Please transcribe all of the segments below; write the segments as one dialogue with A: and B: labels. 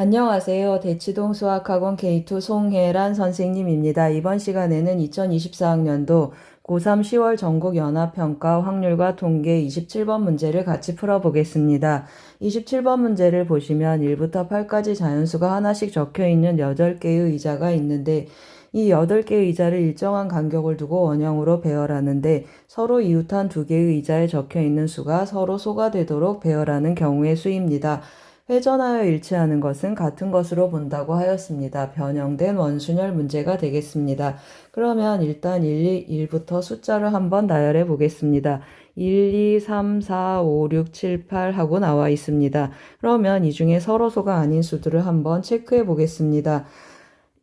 A: 안녕하세요. 대치동 수학학원 K2 송혜란 선생님입니다. 이번 시간에는 2024학년도 고3 10월 전국 연합평가 확률과 통계 27번 문제를 같이 풀어보겠습니다. 27번 문제를 보시면 1부터 8까지 자연수가 하나씩 적혀 있는 8개의 의자가 있는데 이 8개의 의자를 일정한 간격을 두고 원형으로 배열하는데 서로 이웃한 두 개의 의자에 적혀 있는 수가 서로 소가 되도록 배열하는 경우의 수입니다. 회전하여 일치하는 것은 같은 것으로 본다고 하였습니다. 변형된 원순열 문제가 되겠습니다. 그러면 일단 1, 2, 1부터 숫자를 한번 나열해 보겠습니다. 1, 2, 3, 4, 5, 6, 7, 8 하고 나와 있습니다. 그러면 이 중에 서로소가 아닌 수들을 한번 체크해 보겠습니다.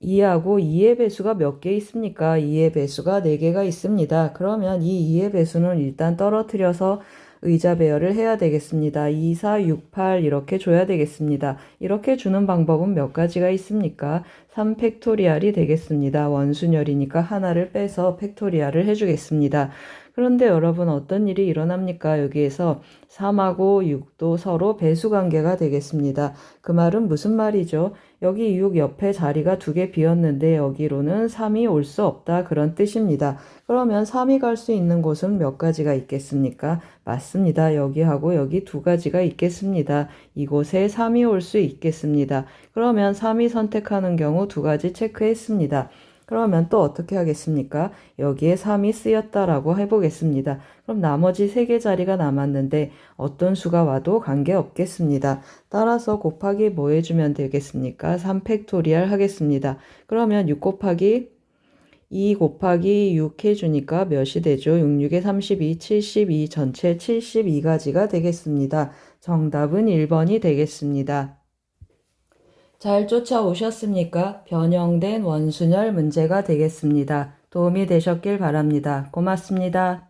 A: 2하고 2의 배수가 몇 개 있습니까? 2의 배수가 4개가 있습니다. 그러면 이 2의 배수는 일단 떨어뜨려서 의자 배열을 해야 되겠습니다. 2, 4, 6, 8 이렇게 줘야 되겠습니다. 이렇게 주는 방법은 몇 가지가 있습니까? 3 팩토리얼이 되겠습니다. 원순열이니까 하나를 빼서 팩토리얼을 해주겠습니다. 그런데 여러분 어떤 일이 일어납니까? 여기에서 3하고 6도 서로 배수 관계가 되겠습니다. 그 말은 무슨 말이죠? 여기 6 옆에 자리가 두 개 비었는데 여기로는 3이 올 수 없다 그런 뜻입니다. 그러면 3이 갈 수 있는 곳은 몇 가지가 있겠습니까? 맞습니다. 여기하고 여기 두 가지가 있겠습니다. 이곳에 3이 올 수 있겠습니다. 그러면 3이 선택하는 경우 두 가지 체크했습니다. 그러면 또 어떻게 하겠습니까? 여기에 3이 쓰였다라고 해보겠습니다. 그럼 나머지 3개 자리가 남았는데 어떤 수가 와도 관계없겠습니다. 따라서 곱하기 뭐 해주면 되겠습니까? 3 팩토리얼 하겠습니다. 그러면 6 곱하기 2 곱하기 6 해주니까 몇이 되죠? 6, 6에 32, 72 전체 72가지가 되겠습니다. 정답은 1번이 되겠습니다. 잘 쫓아오셨습니까? 변형된 원순열 문제가 되겠습니다. 도움이 되셨길 바랍니다. 고맙습니다.